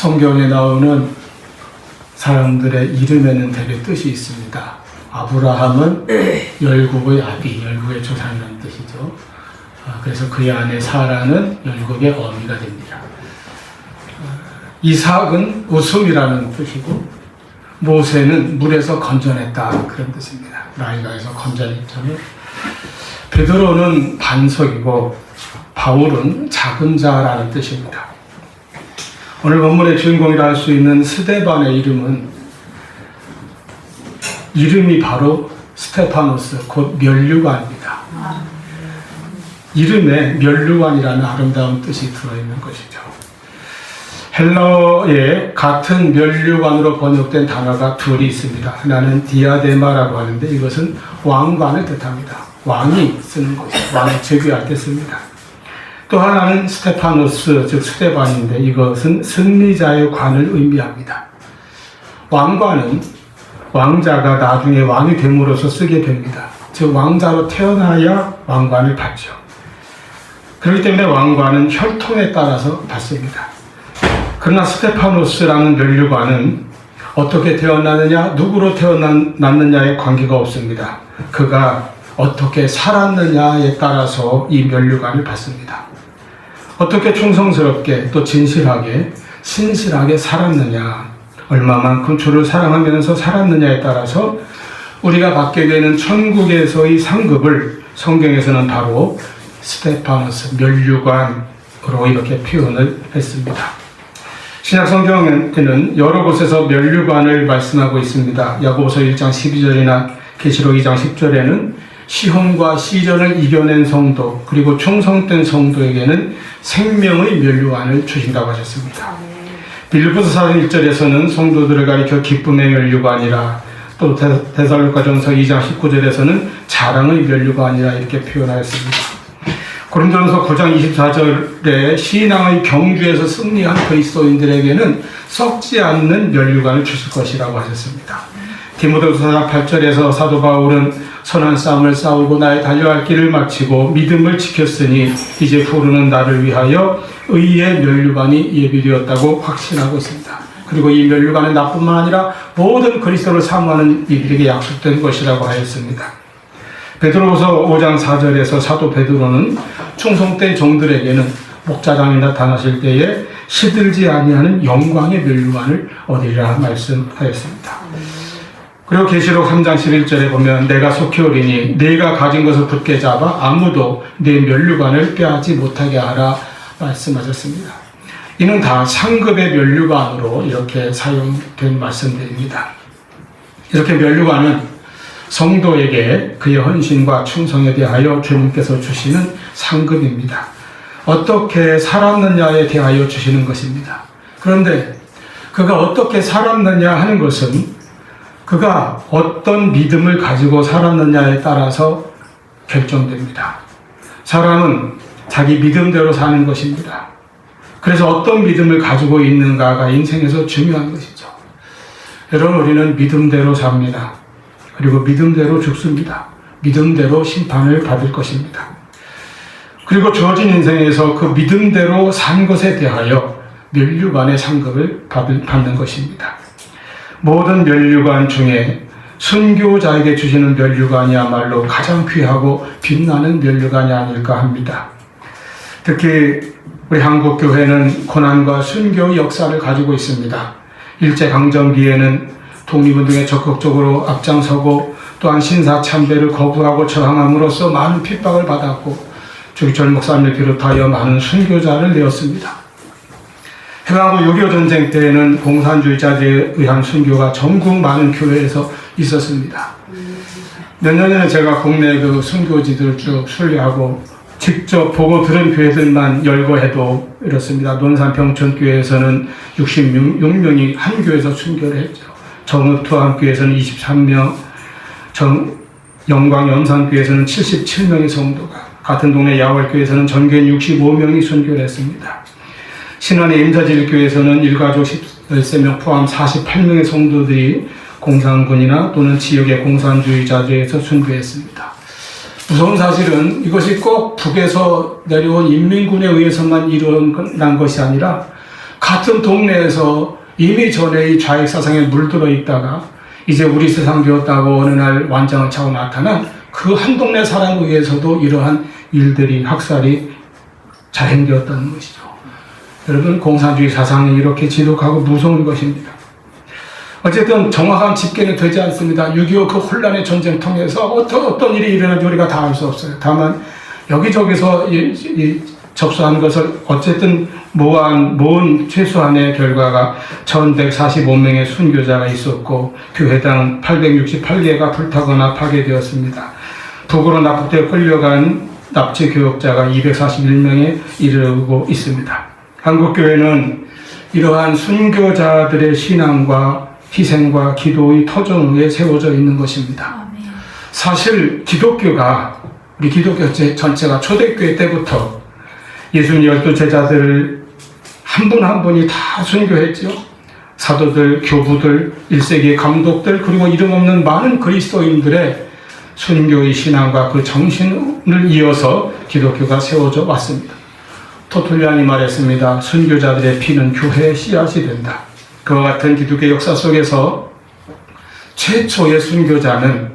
성경에 나오는 사람들의 이름에는 대개 뜻이 있습니다. 아브라함은 열국의 아비, 열국의 조상이라는 뜻이죠. 아, 그래서 그의 아내 사라는 열국의 어미가 됩니다. 아, 이삭은 웃음이라는 뜻이고 모세는 물에서 건져냈다 그런 뜻입니다. 나이가에서 건져냈잖아요. 베드로는 반석이고 바울은 작은 자라는 뜻입니다. 오늘 본문의 주인공이라 할 수 있는 스데반의 이름은 이름이 바로 스테파노스 곧 멸류관입니다. 이름에 멸류관이라는 아름다운 뜻이 들어있는 것이죠. 헬라어에 같은 멸류관으로 번역된 단어가 둘이 있습니다. 하나는 디아데마라고 하는데 이것은 왕관을 뜻합니다. 왕이 쓰는 것이죠. 왕이 즉위할 때 씁니다. 또 하나는 스테파노스, 즉 스테반인데 이것은 승리자의 관을 의미합니다. 왕관은 왕자가 나중에 왕이 됨으로써 쓰게 됩니다. 즉 왕자로 태어나야 왕관을 받죠. 그렇기 때문에 왕관은 혈통에 따라서 받습니다. 그러나 스테파노스라는 멸류관은 어떻게 태어나느냐, 누구로 태어났느냐에 관계가 없습니다. 그가 어떻게 살았느냐에 따라서 이 멸류관을 받습니다. 어떻게 충성스럽게 또 진실하게 신실하게 살았느냐, 얼마만큼 주를 사랑하면서 살았느냐에 따라서 우리가 받게 되는 천국에서의 상급을 성경에서는 바로 스테파노스 멸류관으로 이렇게 표현을 했습니다. 신약 성경에는 여러 곳에서 멸류관을 말씀하고 있습니다. 야고보서 1장 12절이나 계시록 2장 10절에는 시험과 시련을 이겨낸 성도 그리고 충성된 성도에게는 생명의 멸류관을 주신다고 하셨습니다. 빌립보서 4장 1절에서는 성도들을 가리켜 기쁨의 멸류관이라 또 데살로가전서 2장 19절에서는 자랑의 멸류관이라 이렇게 표현하였습니다. 고린도전서 9장 24절에 신앙의 경주에서 승리한 그리스도인들에게는 썩지 않는 멸류관을 주실 것이라고 하셨습니다. 디모데후서 4장 8절에서 사도 바울은 선한 싸움을 싸우고 나의 달려갈 길을 마치고 믿음을 지켰으니 이제 후르는 나를 위하여 의의 멸류관이 예비되었다고 확신하고 있습니다. 그리고 이 멸류관은 나뿐만 아니라 모든 그리스도를 사모하는 이들에게 약속된 것이라고 하였습니다. 베드로후서 5장 4절에서 사도 베드로는 충성된 종들에게는 목자장이 나타나실 때에 시들지 아니하는 영광의 멸류관을 얻으리라 말씀하였습니다. 그리고 계시록 3장 11절에 보면 내가 속히 오리니 내가 가진 것을 굳게 잡아 아무도 내 멸류관을 빼앗지 못하게 하라 말씀하셨습니다. 이는 다 상급의 멸류관으로 이렇게 사용된 말씀들입니다. 이렇게 멸류관은 성도에게 그의 헌신과 충성에 대하여 주님께서 주시는 상급입니다. 어떻게 살았느냐에 대하여 주시는 것입니다. 그런데 그가 어떻게 살았느냐 하는 것은 그가 어떤 믿음을 가지고 살았느냐에 따라서 결정됩니다. 사람은 자기 믿음대로 사는 것입니다. 그래서 어떤 믿음을 가지고 있는가가 인생에서 중요한 것이죠. 여러분, 우리는 믿음대로 삽니다. 그리고 믿음대로 죽습니다. 믿음대로 심판을 받을 것입니다. 그리고 주어진 인생에서 그 믿음대로 산 것에 대하여 멸류관의 상급을 받는 것입니다. 모든 멸류관 중에 순교자에게 주시는 멸류관이야말로 가장 귀하고 빛나는 멸류관이 아닐까 합니다. 특히 우리 한국 교회는 고난과 순교 역사를 가지고 있습니다. 일제 강점기에는 독립운동에 적극적으로 앞장서고 또한 신사 참배를 거부하고 저항함으로써 많은 핍박을 받았고 주기철 목사님을 비롯하여 많은 순교자를 내었습니다. 해방후 6.25 전쟁 때에는 공산주의자들에 의한 순교가 전국 많은 교회에서 있었습니다. 몇년 전에 제가 국내 그 순교지들 쭉 순례하고 직접 보고 들은 교회들만 열거 해도 이렇습니다. 논산 평촌교회에서는 66명이 한 교회에서 순교를 했죠. 정읍투암교회에서는 23명, 정, 영광 연산교회에서는 77명의 성도가, 같은 동네 야월교회에서는 전교인 65명이 순교를 했습니다. 신안의 임자질교회에서는 일가족 13명 포함 48명의 성도들이 공산군이나 또는 지역의 공산주의자들에서 순교했습니다. 무서운 사실은 이것이 꼭 북에서 내려온 인민군에 의해서만 일어난 것이 아니라 같은 동네에서 이미 전에 이 좌익 사상에 물들어 있다가 이제 우리 세상 되었다고 어느 날 완장을 차고 나타난 그 한 동네 사람에 의해서도 이러한 일들이 학살이 자행되었다는 것이죠. 여러분 공산주의 사상이 이렇게 지독하고 무서운 것입니다. 어쨌든 정확한 집계는 되지 않습니다. 6.25그 혼란의 전쟁 통해서 어떤, 어떤 일이 일어난지 우리가 다 알 수 없어요. 다만 여기저기서 이, 이 접수한 것을 어쨌든 모한, 모은 최소한의 결과가 1145명의 순교자가 있었고 교회당 868개가 불타거나 파괴되었습니다. 북으로 납북되어 끌려간 납치 교역자가 241명에 이르고 있습니다. 한국교회는 이러한 순교자들의 신앙과 희생과 기도의 터전 위에 세워져 있는 것입니다. 사실 기독교가 우리 기독교 제- 전체가 초대교회 때부터 예수님 열두 제자들을 한분 한 분이 다 순교했죠. 사도들, 교부들, 일세기의 감독들 그리고 이름 없는 많은 그리스도인들의 순교의 신앙과 그 정신을 이어서 기독교가 세워져 왔습니다. 토툴리안이 말했습니다. 순교자들의 피는 교회의 씨앗이 된다. 그와 같은 기독교 역사 속에서 최초의 순교자는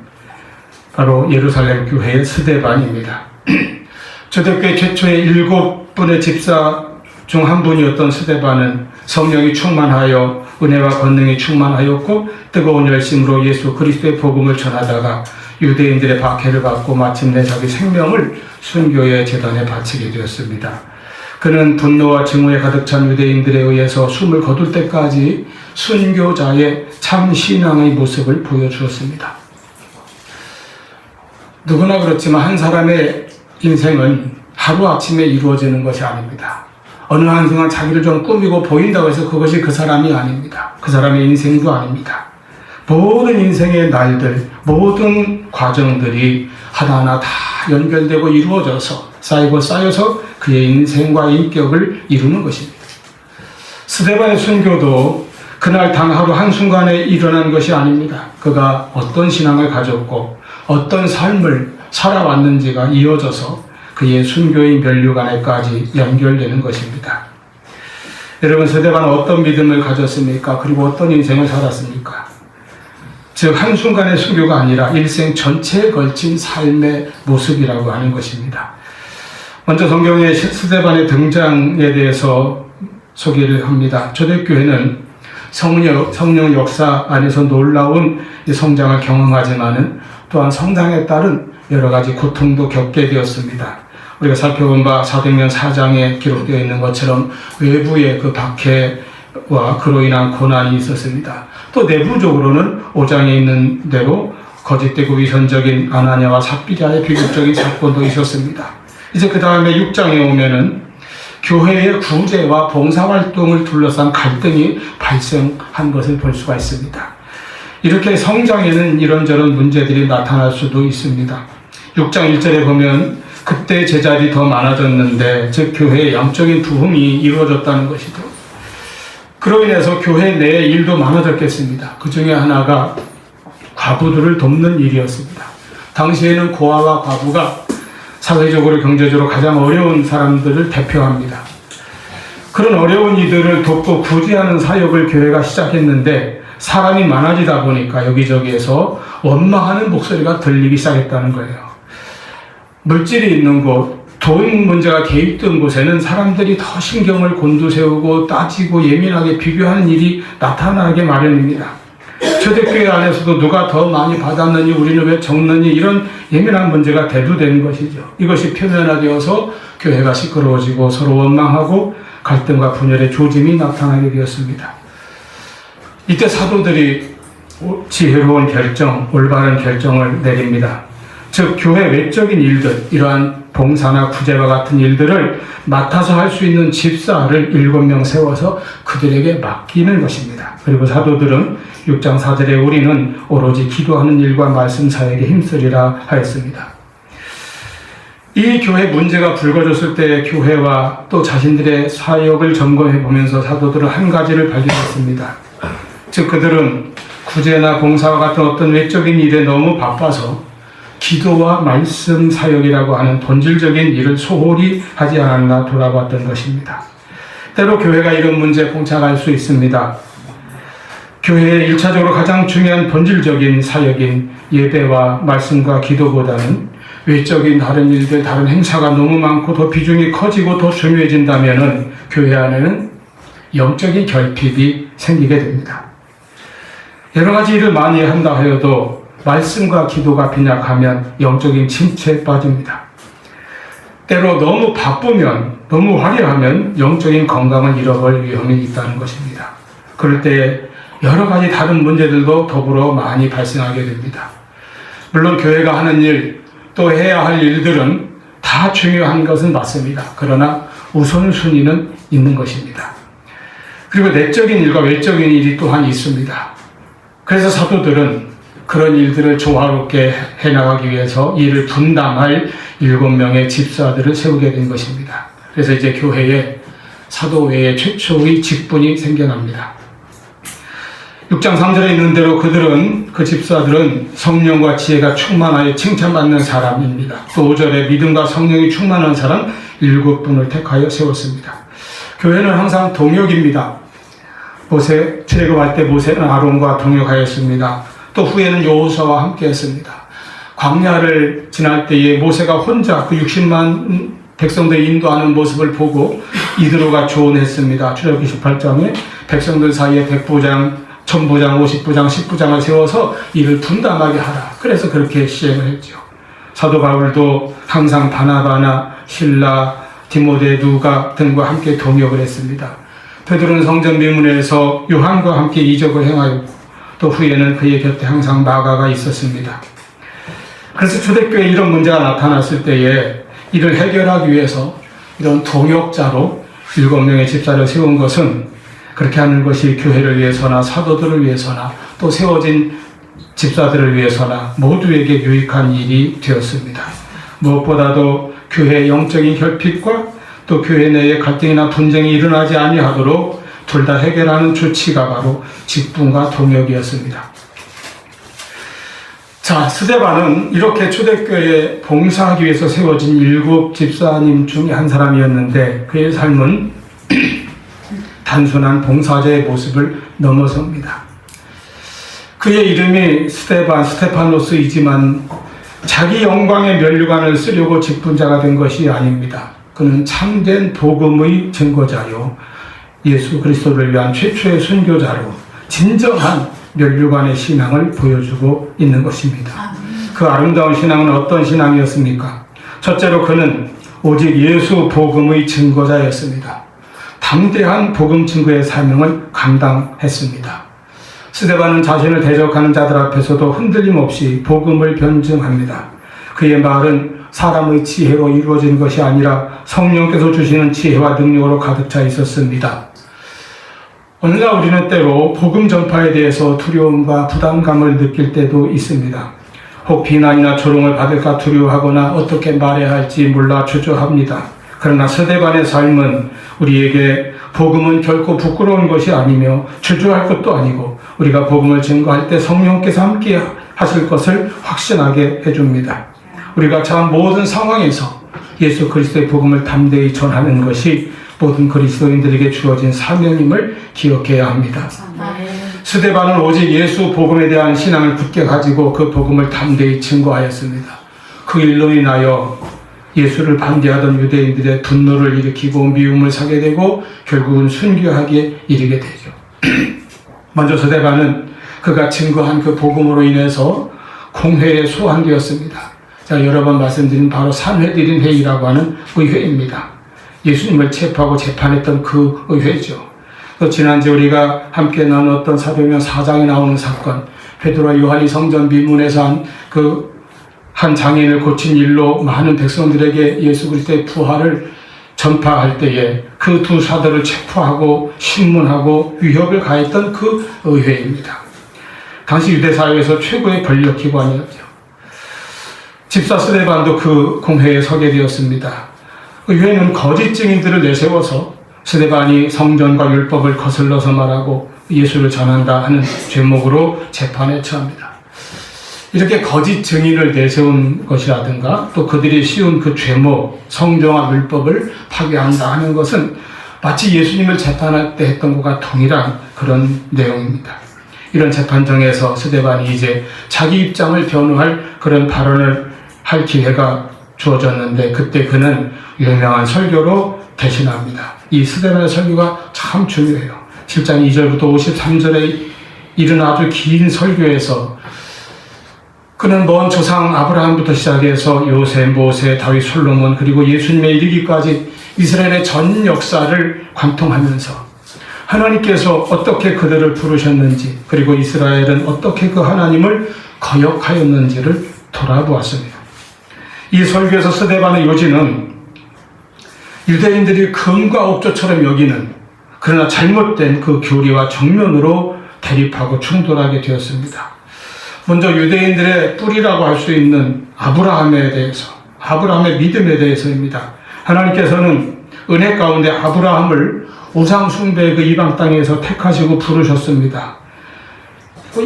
바로 예루살렘 교회의 스데반입니다. 초대교회 최초의 일곱 분의 집사 중 한 분이었던 스데반은 성령이 충만하여 은혜와 권능이 충만하였고 뜨거운 열심으로 예수 그리스도의 복음을 전하다가 유대인들의 박해를 받고 마침내 자기 생명을 순교의 재단에 바치게 되었습니다. 그는 분노와 증오에 가득 찬 유대인들에 의해서 숨을 거둘 때까지 순교자의 참 신앙의 모습을 보여주었습니다. 누구나 그렇지만 한 사람의 인생은 하루아침에 이루어지는 것이 아닙니다. 어느 한순간 자기를 좀 꾸미고 보인다고 해서 그것이 그 사람이 아닙니다. 그 사람의 인생도 아닙니다. 모든 인생의 날들, 모든 과정들이 하나하나 다 연결되고 이루어져서 쌓이고 쌓여서 그의 인생과 인격을 이루는 것입니다. 스데반의 순교도 그날 단 하루 한순간에 일어난 것이 아닙니다. 그가 어떤 신앙을 가졌고 어떤 삶을 살아왔는지가 이어져서 그의 순교의 면류관에까지 연결되는 것입니다. 여러분 스데반은 어떤 믿음을 가졌습니까? 그리고 어떤 인생을 살았습니까? 즉 한순간의 순교가 아니라 일생 전체에 걸친 삶의 모습이라고 하는 것입니다. 먼저 성경의 스데반의 등장에 대해서 소개를 합니다. 초대교회는 성령, 성령 역사 안에서 놀라운 이 성장을 경험하지만은 또한 성장에 따른 여러 가지 고통도 겪게 되었습니다. 우리가 살펴본 바 사도행전 4장에 기록되어 있는 것처럼 외부의 그 박해와 그로 인한 고난이 있었습니다. 또 내부적으로는 5장에 있는 대로 거짓되고 위선적인 아나니아와 삽비라의 비극적인 사건도 있었습니다. 이제 그 다음에 6장에 오면은 교회의 구제와 봉사활동을 둘러싼 갈등이 발생한 것을 볼 수가 있습니다. 이렇게 성장에는 이런저런 문제들이 나타날 수도 있습니다. 6장 1절에 보면 그때 제자들이 더 많아졌는데 즉 교회의 양적인 부흥이 이루어졌다는 것이죠. 그로 인해서 교회 내에 일도 많아졌겠습니다. 그 중에 하나가 과부들을 돕는 일이었습니다. 당시에는 고아와 과부가 사회적으로 경제적으로 가장 어려운 사람들을 대표합니다. 그런 어려운 이들을 돕고 구제하는 사역을 교회가 시작했는데 사람이 많아지다 보니까 여기저기에서 원망하는 목소리가 들리기 시작했다는 거예요. 물질이 있는 곳, 돈 문제가 개입된 곳에는 사람들이 더 신경을 곤두세우고 따지고 예민하게 비교하는 일이 나타나게 마련입니다. 초대교회 안에서도 누가 더 많이 받았느니 우리는 왜 적느니 이런 예민한 문제가 대두되는 것이죠. 이것이 표면화되어서 교회가 시끄러워지고 서로 원망하고 갈등과 분열의 조짐이 나타나게 되었습니다. 이때 사도들이 지혜로운 결정, 올바른 결정을 내립니다. 즉 교회 외적인 일들, 이러한 봉사나 구제와 같은 일들을 맡아서 할 수 있는 집사를 일곱 명 세워서 그들에게 맡기는 것입니다. 그리고 사도들은 6장 4절에 우리는 오로지 기도하는 일과 말씀 사역에 힘쓰리라 하였습니다. 이 교회 문제가 불거졌을 때 교회와 또 자신들의 사역을 점검해 보면서 사도들은 한 가지를 발견했습니다. 즉 그들은 구제나 봉사와 같은 어떤 외적인 일에 너무 바빠서 기도와 말씀 사역이라고 하는 본질적인 일을 소홀히 하지 않았나 돌아봤던 것입니다. 때로 교회가 이런 문제에 봉착할 수 있습니다. 교회의 일차적으로 가장 중요한 본질적인 사역인 예배와 말씀과 기도보다는 외적인 다른 일들, 다른 행사가 너무 많고 더 비중이 커지고 더 중요해진다면은 교회 안에는 영적인 결핍이 생기게 됩니다. 여러 가지 일을 많이 한다 하여도 말씀과 기도가 빈약하면 영적인 침체에 빠집니다. 때로 너무 바쁘면, 너무 화려하면 영적인 건강을 잃어버릴 위험이 있다는 것입니다. 그럴 때 여러 가지 다른 문제들도 더불어 많이 발생하게 됩니다. 물론 교회가 하는 일, 또 해야 할 일들은 다 중요한 것은 맞습니다. 그러나 우선순위는 있는 것입니다. 그리고 내적인 일과 외적인 일이 또한 있습니다. 그래서 사도들은 그런 일들을 조화롭게 해나가기 위해서 이를 분담할 일곱 명의 집사들을 세우게 된 것입니다. 그래서 이제 교회에 사도 외에 최초의 직분이 생겨납니다. 6장 3절에 있는 대로 그들은 그 집사들은 성령과 지혜가 충만하여 칭찬받는 사람입니다. 또 5절에 믿음과 성령이 충만한 사람 일곱 분을 택하여 세웠습니다. 교회는 항상 동역입니다. 모세 출애굽할 때 모세는 아론과 동역하였습니다. 또 후에는 여호수아와 함께 했습니다. 광야를 지날 때에 모세가 혼자 그 60만 백성들 인도하는 모습을 보고 이드로가 조언했습니다. 출애굽기 18장에 백성들 사이에 백부장, 천부장, 오십부장, 십부장을 세워서 이를 분담하게 하라. 그래서 그렇게 시행을 했죠. 사도 바울도 항상 바나바나 신라, 디모데 누가 등과 함께 동역을 했습니다. 베드로는 성전 미문에서 요한과 함께 이적을 행하였고 또 후에는 그의 곁에 항상 마가가 있었습니다. 그래서 초대교회에 이런 문제가 나타났을 때에 이를 해결하기 위해서 이런 동역자로 일곱 명의 집사를 세운 것은 그렇게 하는 것이 교회를 위해서나 사도들을 위해서나 또 세워진 집사들을 위해서나 모두에게 유익한 일이 되었습니다. 무엇보다도 교회의 영적인 결핍과 또 교회 내에 갈등이나 분쟁이 일어나지 아니하도록 둘 다 해결하는 조치가 바로 직분과 동역이었습니다. 자, 스데반은 이렇게 초대교회에 봉사하기 위해서 세워진 일곱 집사님 중에 한 사람이었는데 그의 삶은 단순한 봉사자의 모습을 넘어섭니다. 그의 이름이 스테반, 스테파노스이지만 자기 영광의 면류관을 쓰려고 직분자가 된 것이 아닙니다. 그는 참된 복음의 증거자요. 예수 그리스도를 위한 최초의 순교자로 진정한 면류관의 신앙을 보여주고 있는 것입니다. 그 아름다운 신앙은 어떤 신앙이었습니까? 첫째로 그는 오직 예수 복음의 증거자였습니다. 담대한 복음 증거의 사명을 감당했습니다. 스데반은 자신을 대적하는 자들 앞에서도 흔들림 없이 복음을 변증합니다. 그의 말은 사람의 지혜로 이루어진 것이 아니라 성령께서 주시는 지혜와 능력으로 가득 차 있었습니다. 오늘날 우리는 때로 복음 전파에 대해서 두려움과 부담감을 느낄 때도 있습니다. 혹 비난이나 조롱을 받을까 두려워하거나 어떻게 말해야 할지 몰라 주저합니다. 그러나 서대반의 삶은 우리에게 복음은 결코 부끄러운 것이 아니며 주저할 것도 아니고 우리가 복음을 증거할 때 성령께서 함께 하실 것을 확신하게 해줍니다. 우리가 참 모든 상황에서 예수 그리스도의 복음을 담대히 전하는 것이 모든 그리스도인들에게 주어진 사명임을 기억해야 합니다. 스데반은 오직 예수 복음에 대한 신앙을 굳게 가지고 그 복음을 담대히 증거하였습니다. 그 일로 인하여 예수를 반대하던 유대인들의 분노를 일으키고 미움을 사게 되고 결국은 순교하게 이르게 되죠. 먼저 스데반은 그가 증거한 그 복음으로 인해서 공회에 소환되었습니다. 자, 여러 번 말씀드린 바로 산회드린 회의라고 하는 의회입니다. 예수님을 체포하고 재판했던 그 의회죠. 또 지난주 우리가 함께 나눴던 사도면 4장에 나오는 사건, 베드로와 요한이 성전 미문에서 한 그 한 장애인을 고친 일로 많은 백성들에게 예수 그리스도의 부활을 전파할 때에 그 두 사도를 체포하고 신문하고 위협을 가했던 그 의회입니다. 당시 유대 사회에서 최고의 권력 기관이었죠. 집사 스데반도 그 공회에 서게 되었습니다. 의회는 거짓 증인들을 내세워서 스데반이 성전과 율법을 거슬러서 말하고 예수를 전한다 하는 제목으로 재판에 처합니다. 이렇게 거짓 증인을 내세운 것이라든가 또 그들이 씌운 그 죄목, 성경과 율법을 파괴한다 하는 것은 마치 예수님을 재판할 때 했던 것과 동일한 그런 내용입니다. 이런 재판정에서 스데반이 이제 자기 입장을 변호할 그런 발언을 할 기회가 주어졌는데 그때 그는 유명한 설교로 대신합니다. 이 스데반의 설교가 참 중요해요. 7장 2절부터 53절에 이른 아주 긴 설교에서 그는 먼 조상 아브라함부터 시작해서 요셉, 모세, 다윗, 솔로몬 그리고 예수님에 이르기까지 이스라엘의 전 역사를 관통하면서 하나님께서 어떻게 그들을 부르셨는지 그리고 이스라엘은 어떻게 그 하나님을 거역하였는지를 돌아보았습니다. 이 설교에서 스데반의 요지는 유대인들이 금과 옥조처럼 여기는 그러나 잘못된 그 교리와 정면으로 대립하고 충돌하게 되었습니다. 먼저 유대인들의 뿌리라고 할 수 있는 아브라함에 대해서, 아브라함의 믿음에 대해서입니다. 하나님께서는 은혜 가운데 아브라함을 우상숭배의 그 이방 땅에서 택하시고 부르셨습니다.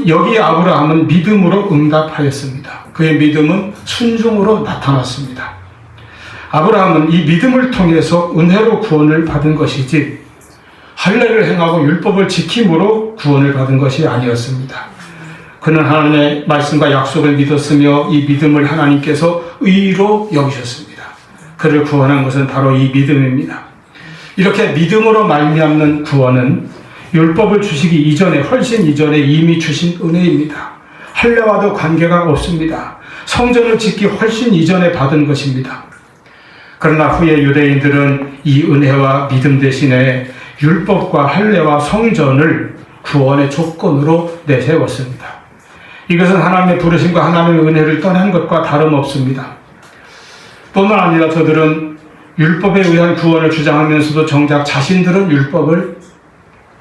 여기 아브라함은 믿음으로 응답하였습니다. 그의 믿음은 순종으로 나타났습니다. 아브라함은 이 믿음을 통해서 은혜로 구원을 받은 것이지 할례를 행하고 율법을 지킴으로 구원을 받은 것이 아니었습니다. 그는 하나님의 말씀과 약속을 믿었으며 이 믿음을 하나님께서 의로 여기셨습니다. 그를 구원한 것은 바로 이 믿음입니다. 이렇게 믿음으로 말미암는 구원은 율법을 주시기 이전에 훨씬 이전에 이미 주신 은혜입니다. 할례와도 관계가 없습니다. 성전을 짓기 훨씬 이전에 받은 것입니다. 그러나 후에 유대인들은 이 은혜와 믿음 대신에 율법과 할례와 성전을 구원의 조건으로 내세웠습니다. 이것은 하나님의 부르심과 하나님의 은혜를 떠난 것과 다름없습니다. 뿐만 아니라 저들은 율법에 의한 구원을 주장하면서도 정작 자신들은 율법을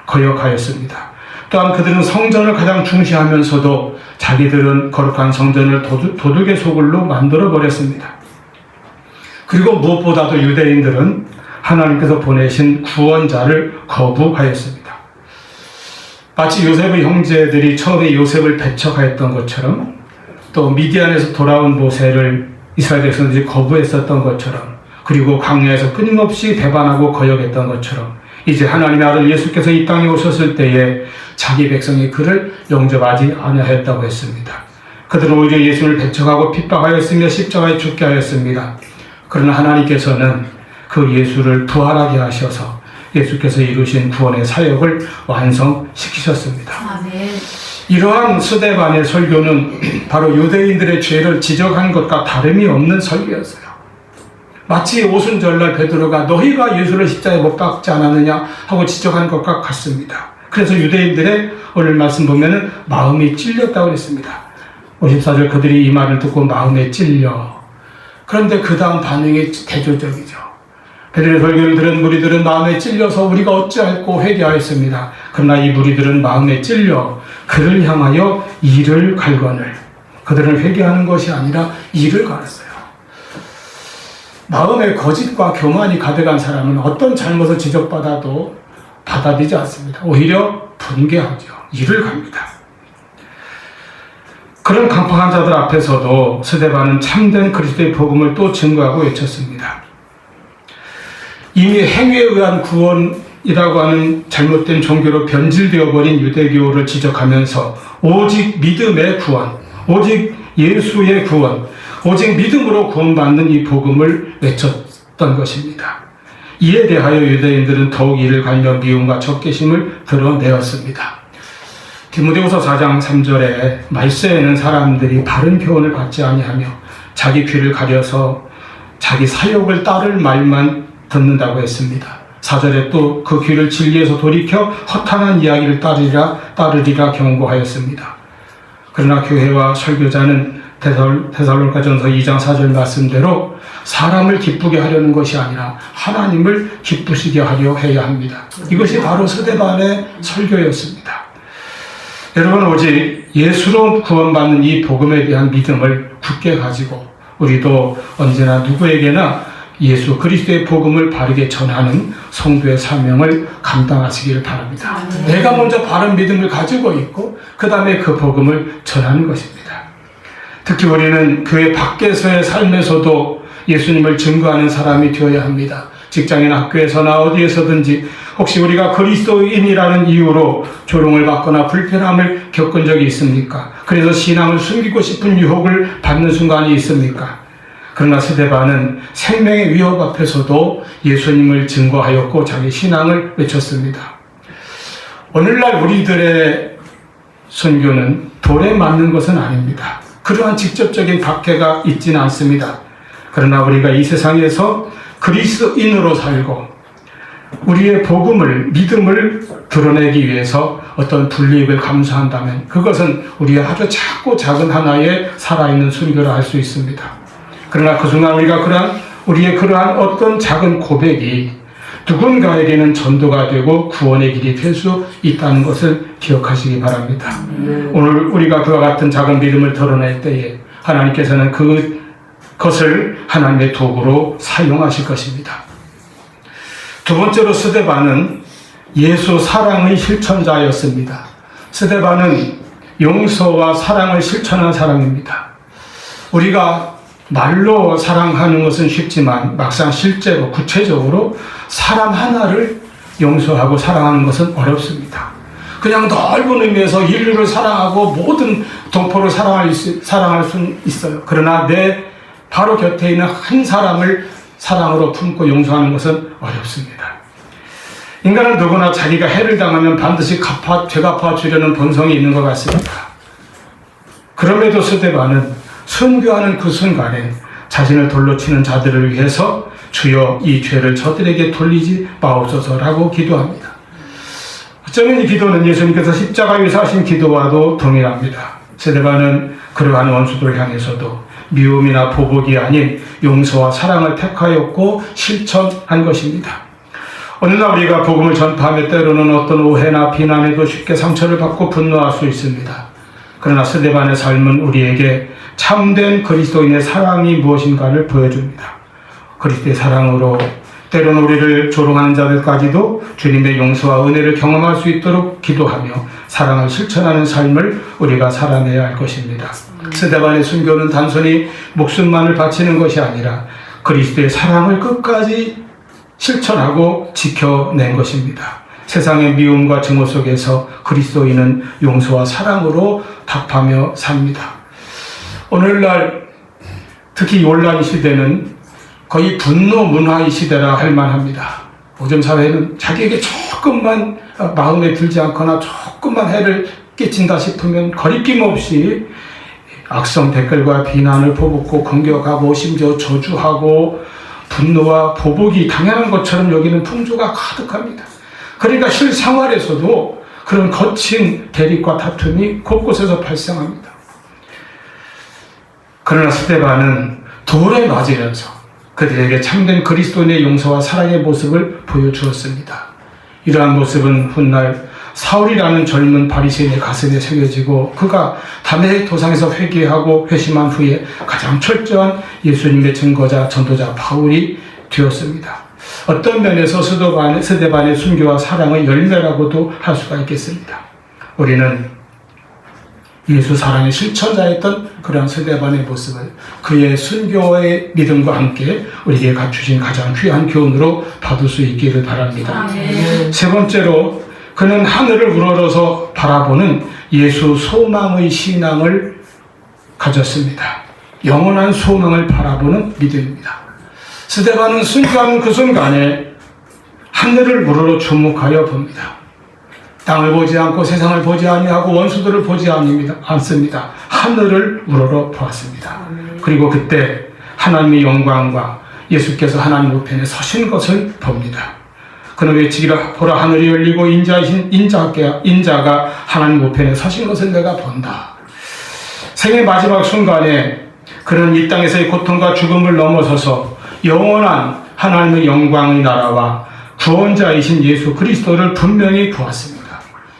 거역하였습니다. 또한 그들은 성전을 가장 중시하면서도 자기들은 거룩한 성전을 도둑, 도둑의 소굴로 만들어 버렸습니다. 그리고 무엇보다도 유대인들은 하나님께서 보내신 구원자를 거부하였습니다. 마치 요셉의 형제들이 처음에 요셉을 배척하였던 것처럼 또 미디안에서 돌아온 모세를 이스라엘 백성들이 거부했었던 것처럼 그리고 광야에서 끊임없이 배반하고 거역했던 것처럼 이제 하나님의 아들 예수께서 이 땅에 오셨을 때에 자기 백성이 그를 영접하지 않아했다고 했습니다. 그들은 오히려 예수를 배척하고 핍박하였으며 십자가에 죽게 하였습니다. 그러나 하나님께서는 그 예수를 부활하게 하셔서 예수께서 이루신 구원의 사역을 완성시키셨습니다. 이러한 스데반의 설교는 바로 유대인들의 죄를 지적한 것과 다름이 없는 설교였어요. 마치 오순절날 베드로가 너희가 예수를 십자가에 못 박지 않았느냐 하고 지적한 것과 같습니다. 그래서 유대인들의 오늘 말씀 보면은 마음이 찔렸다고 그랬습니다. 54절 그들이 이 말을 듣고 마음에 찔려. 그런데 그 다음 반응이 대조적이죠. 베드로의 설교를 들은 무리들은 마음에 찔려서 우리가 어찌할꼬 회개하였습니다. 그러나 이 무리들은 마음에 찔려 그를 향하여 이를 갈거늘 그들은 회개하는 것이 아니라 이를 갈았어요. 마음에 거짓과 교만이 가득한 사람은 어떤 잘못을 지적받아도 받아들이지 않습니다. 오히려 분개하죠. 이를 갑니다. 그런 강팍한 자들 앞에서도 스데반은 참된 그리스도의 복음을 또 증거하고 외쳤습니다. 이미 행위에 의한 구원이라고 하는 잘못된 종교로 변질되어 버린 유대교를 지적하면서 오직 믿음의 구원, 오직 예수의 구원, 오직 믿음으로 구원받는 이 복음을 외쳤던 것입니다. 이에 대하여 유대인들은 더욱 이를 갈며 미움과 적개심을 드러내었습니다. 디모데후서 4장 3절에 말세에는 사람들이 바른 교훈을 받지 아니하며 자기 귀를 가려서 자기 사욕을 따를 말만 듣는다고 했습니다. 4절에 또 그 귀를 진리에서 돌이켜 허탄한 이야기를 따르리라 따르리라 경고하였습니다. 그러나 교회와 설교자는 데살, 데살로가전서 2장 4절 말씀대로 사람을 기쁘게 하려는 것이 아니라 하나님을 기쁘시게 하려 해야 합니다. 이것이 바로 스데반의 설교였습니다. 여러분 오직 예수로 구원받는 이 복음에 대한 믿음을 굳게 가지고 우리도 언제나 누구에게나 예수 그리스도의 복음을 바르게 전하는 성도의 사명을 감당하시기를 바랍니다. 내가 먼저 바른 믿음을 가지고 있고 그 다음에 그 복음을 전하는 것입니다. 특히 우리는 교회 밖에서의 삶에서도 예수님을 증거하는 사람이 되어야 합니다. 직장이나 학교에서나 어디에서든지 혹시 우리가 그리스도인이라는 이유로 조롱을 받거나 불편함을 겪은 적이 있습니까? 그래서 신앙을 숨기고 싶은 유혹을 받는 순간이 있습니까? 그러나 스데반은 생명의 위협 앞에서도 예수님을 증거하였고 자기 신앙을 외쳤습니다. 오늘날 우리들의 선교는 돌에 맞는 것은 아닙니다. 그러한 직접적인 박해가 있지는 않습니다. 그러나 우리가 이 세상에서 그리스도인으로 살고 우리의 복음을 믿음을 드러내기 위해서 어떤 불리익을 감수한다면 그것은 우리의 아주 작고 작은 하나의 살아있는 순교라 할 수 있습니다. 그러나 그 순간 우리가 그러한 우리의 그러한 어떤 작은 고백이 누군가에게는 전도가 되고 구원의 길이 될 수 있다는 것을 기억하시기 바랍니다. 오늘 우리가 그와 같은 작은 믿음을 드러낼 때에 하나님께서는 그 것을 하나님의 도구로 사용하실 것입니다. 두 번째로 스데반은 예수 사랑의 실천자였습니다. 스데반은 용서와 사랑을 실천한 사람입니다. 우리가 말로 사랑하는 것은 쉽지만 막상 실제로 구체적으로 사람 하나를 용서하고 사랑하는 것은 어렵습니다. 그냥 넓은 의미에서 인류를 사랑하고 모든 동포를 사랑할, 수, 사랑할 수 있어요. 그러나 내 바로 곁에 있는 한 사람을 사랑으로 품고 용서하는 것은 어렵습니다. 인간은 누구나 자기가 해를 당하면 반드시 갚아, 되갚아 주려는 본성이 있는 것 같습니다. 그럼에도 스데반은 순교하는 그 순간에 자신을 돌로 치는 자들을 위해서 주여 이 죄를 저들에게 돌리지 마옵소서라고 기도합니다. 어쩌면 이 기도는 예수님께서 십자가에서 하신 기도와도 동일합니다. 세대반은 그러한 원수들 향해서도 미움이나 보복이 아닌 용서와 사랑을 택하였고 실천한 것입니다. 오늘날 우리가 복음을 전파하며 때로는 어떤 오해나 비난에도 쉽게 상처를 받고 분노할 수 있습니다. 그러나 스데반의 삶은 우리에게 참된 그리스도인의 사랑이 무엇인가를 보여줍니다. 그리스도의 사랑으로 때로는 우리를 조롱하는 자들까지도 주님의 용서와 은혜를 경험할 수 있도록 기도하며 사랑을 실천하는 삶을 우리가 살아내야 할 것입니다. 스데반의 순교는 단순히 목숨만을 바치는 것이 아니라 그리스도의 사랑을 끝까지 실천하고 지켜낸 것입니다. 세상의 미움과 증오 속에서 그리스도인은 용서와 사랑으로 답하며 삽니다. 오늘날 특히 온라인 시대는 거의 분노 문화의 시대라 할 만합니다. 요즘 사회는 자기에게 조금만 마음에 들지 않거나 조금만 해를 끼친다 싶으면 거리낌 없이 악성 댓글과 비난을 퍼붓고 공격하고 심지어 저주하고 분노와 보복이 당연한 것처럼 여기는 풍조가 가득합니다. 그러니까 실생활에서도 그런 거친 대립과 다툼이 곳곳에서 발생합니다. 그러나 스테반은 돌에 맞으면서 그들에게 참된 그리스도인의 용서와 사랑의 모습을 보여주었습니다. 이러한 모습은 훗날 사울이라는 젊은 바리새인의 가슴에 새겨지고 그가 담의 도상에서 회개하고 회심한 후에 가장 철저한 예수님의 증거자 전도자 바울이 되었습니다. 어떤 면에서 스데반의 순교와 사랑의 열매라고도 할 수가 있겠습니다. 우리는 예수 사랑의 실천자였던 그런 스데반의 모습을 그의 순교의 믿음과 함께 우리에게 갖추신 가장 귀한 교훈으로 받을 수 있기를 바랍니다. 세 번째로 그는 하늘을 우러러서 바라보는 예수 소망의 신앙을 가졌습니다. 영원한 소망을 바라보는 믿음입니다. 스데반은 순교하는 그 순간에 하늘을 우러러 주목하여 봅니다. 땅을 보지 않고 세상을 보지 아니하고 원수들을 보지 아닙니다. 않습니다. 하늘을 우러러 보았습니다. 그리고 그때 하나님의 영광과 예수께서 하나님 우편에 서신 것을 봅니다. 그는 외치기를 보라 하늘이 열리고 인자이신 인자께 인자가 하나님 우편에 서신 것을 내가 본다. 생의 마지막 순간에 그는 이 땅에서의 고통과 죽음을 넘어서서 영원한 하나님의 영광의 나라와 구원자이신 예수 그리스도를 분명히 보았습니다.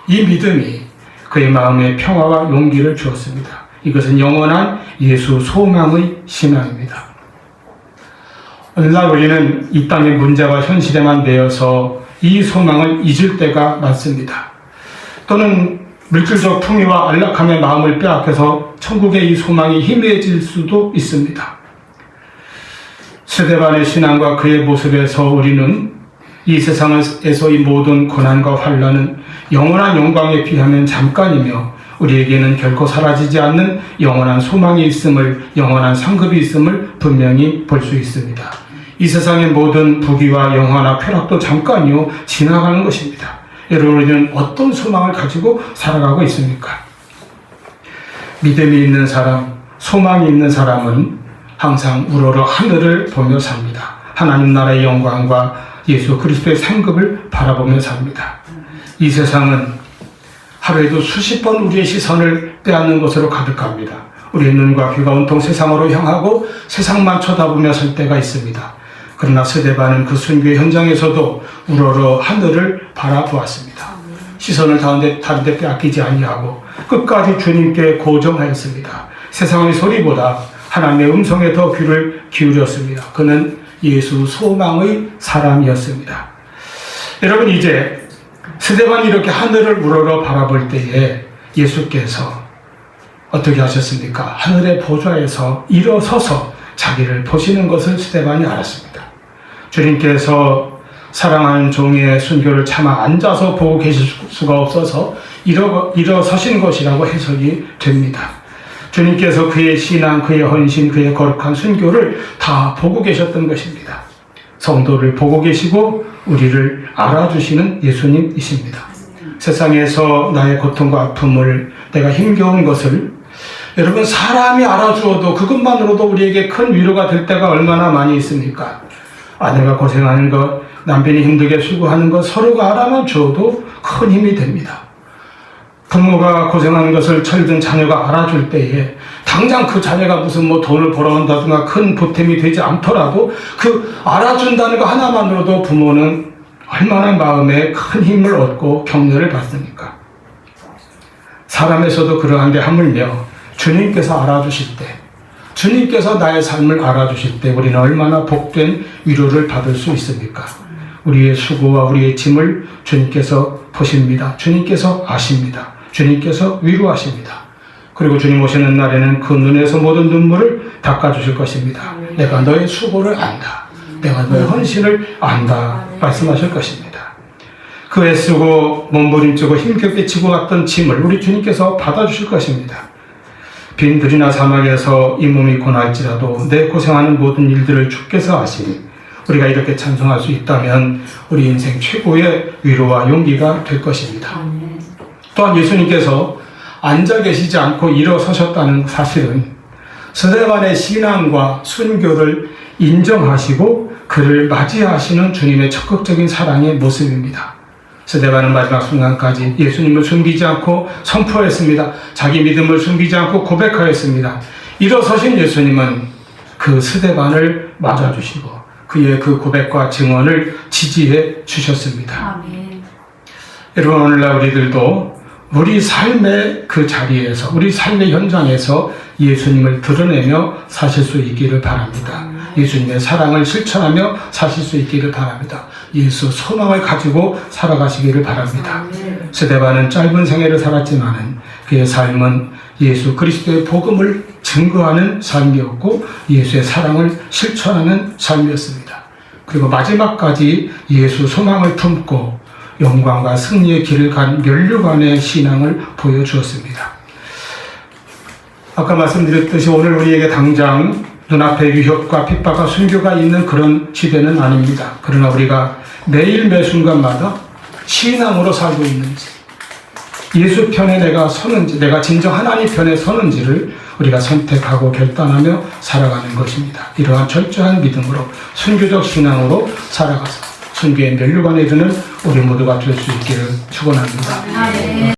이 믿음이 그의 마음에 평화와 용기를 주었습니다. 이것은 영원한 예수 소망의 신앙입니다. 오늘날 우리는 이 땅의 문제와 현실에만 매여서 이 소망을 잊을 때가 많습니다. 또는 물질적 풍요와 안락함의 마음을 빼앗겨서 천국의 이 소망이 희미해질 수도 있습니다. 스데반의 신앙과 그의 모습에서 우리는 이 세상에서의 모든 고난과 환란은 영원한 영광에 비하면 잠깐이며 우리에게는 결코 사라지지 않는 영원한 소망이 있음을 영원한 상급이 있음을 분명히 볼 수 있습니다. 이 세상의 모든 부귀와 영화나 쾌락도 잠깐이요 지나가는 것입니다. 여러분 우리는 어떤 소망을 가지고 살아가고 있습니까? 믿음이 있는 사람, 소망이 있는 사람은 항상 우러러 하늘을 보며 삽니다. 하나님 나라의 영광과 예수 그리스도의 상급을 바라보며 삽니다. 이 세상은 하루에도 수십 번 우리의 시선을 빼앗는 것으로 가득합니다. 우리의 눈과 귀가 온통 세상으로 향하고 세상만 쳐다보며 설 때가 있습니다. 그러나 스데반은 그 순교의 현장에서도 우러러 하늘을 바라보았습니다. 시선을 다른데, 다른데 빼앗기지 아니하고 끝까지 주님께 고정하였습니다. 세상의 소리보다 하나님의 음성에 더 귀를 기울였습니다. 그는 예수 소망의 사람이었습니다. 여러분 이제 스데반이 이렇게 하늘을 우러러 바라볼 때에 예수께서 어떻게 하셨습니까? 하늘의 보좌에서 일어서서 자기를 보시는 것을 스데반이 알았습니다. 주님께서 사랑하는 종의 순교를 차마 앉아서 보고 계실 수가 없어서 일어, 일어서신 것이라고 해석이 됩니다. 주님께서 그의 신앙, 그의 헌신, 그의 거룩한 순교를 다 보고 계셨던 것입니다. 성도를 보고 계시고 우리를 알아주시는 예수님이십니다. 세상에서 나의 고통과 아픔을 내가 힘겨운 것을 여러분 사람이 알아주어도 그것만으로도 우리에게 큰 위로가 될 때가 얼마나 많이 있습니까? 아내가 고생하는 것, 남편이 힘들게 수고하는 것 서로가 알아만 줘도 큰 힘이 됩니다. 부모가 고생하는 것을 철든 자녀가 알아줄 때에 당장 그 자녀가 무슨 뭐 돈을 벌어온다든가 큰 보탬이 되지 않더라도 그 알아준다는 거 하나만으로도 부모는 얼마나 마음에 큰 힘을 얻고 격려를 받습니까? 사람에서도 그러한데 하물며 주님께서 알아주실 때 주님께서 나의 삶을 알아주실 때 우리는 얼마나 복된 위로를 받을 수 있습니까? 우리의 수고와 우리의 짐을 주님께서 보십니다. 주님께서 아십니다. 주님께서 위로하십니다. 그리고 주님 오시는 날에는 그 눈에서 모든 눈물을 닦아주실 것입니다. 내가 너의 수고를 안다. 내가 너의 헌신을 안다. 말씀하실 것입니다. 그 애쓰고 몸부림치고 힘겹게 지고 갔던 짐을 우리 주님께서 받아주실 것입니다. 빈 들이나 사막에서 이 몸이 고날지라도 내 고생하는 모든 일들을 주께서 아시니 우리가 이렇게 찬송할 수 있다면 우리 인생 최고의 위로와 용기가 될 것입니다. 또한 예수님께서 앉아 계시지 않고 일어서셨다는 사실은 스데반의 신앙과 순교를 인정하시고 그를 맞이하시는 주님의 적극적인 사랑의 모습입니다. 스데반은 마지막 순간까지 예수님을 숨기지 않고 선포했습니다. 자기 믿음을 숨기지 않고 고백하였습니다. 일어서신 예수님은 그 스데반을 맞아주시고 그의 그 고백과 증언을 지지해 주셨습니다. 아멘. 여러분 오늘날 우리들도 우리 삶의 그 자리에서 우리 삶의 현장에서 예수님을 드러내며 사실 수 있기를 바랍니다. 예수님의 사랑을 실천하며 사실 수 있기를 바랍니다. 예수 소망을 가지고 살아가시기를 바랍니다. 스데반은 짧은 생애를 살았지만은 그의 삶은 예수 그리스도의 복음을 증거하는 삶이었고 예수의 사랑을 실천하는 삶이었습니다. 그리고 마지막까지 예수 소망을 품고 영광과 승리의 길을 간 면류관의 신앙을 보여주었습니다. 아까 말씀드렸듯이 오늘 우리에게 당장 눈앞에 위협과 핍박과 순교가 있는 그런 시대는 아닙니다. 그러나 우리가 매일 매 순간마다 신앙으로 살고 있는지, 예수 편에 내가 서는지, 내가 진정 하나님 편에 서는지를 우리가 선택하고 결단하며 살아가는 것입니다. 이러한 철저한 믿음으로 순교적 신앙으로 살아가서 순교의 멸류관에 드는 우리 모두가 될 수 있기를 축원합니다. 아멘.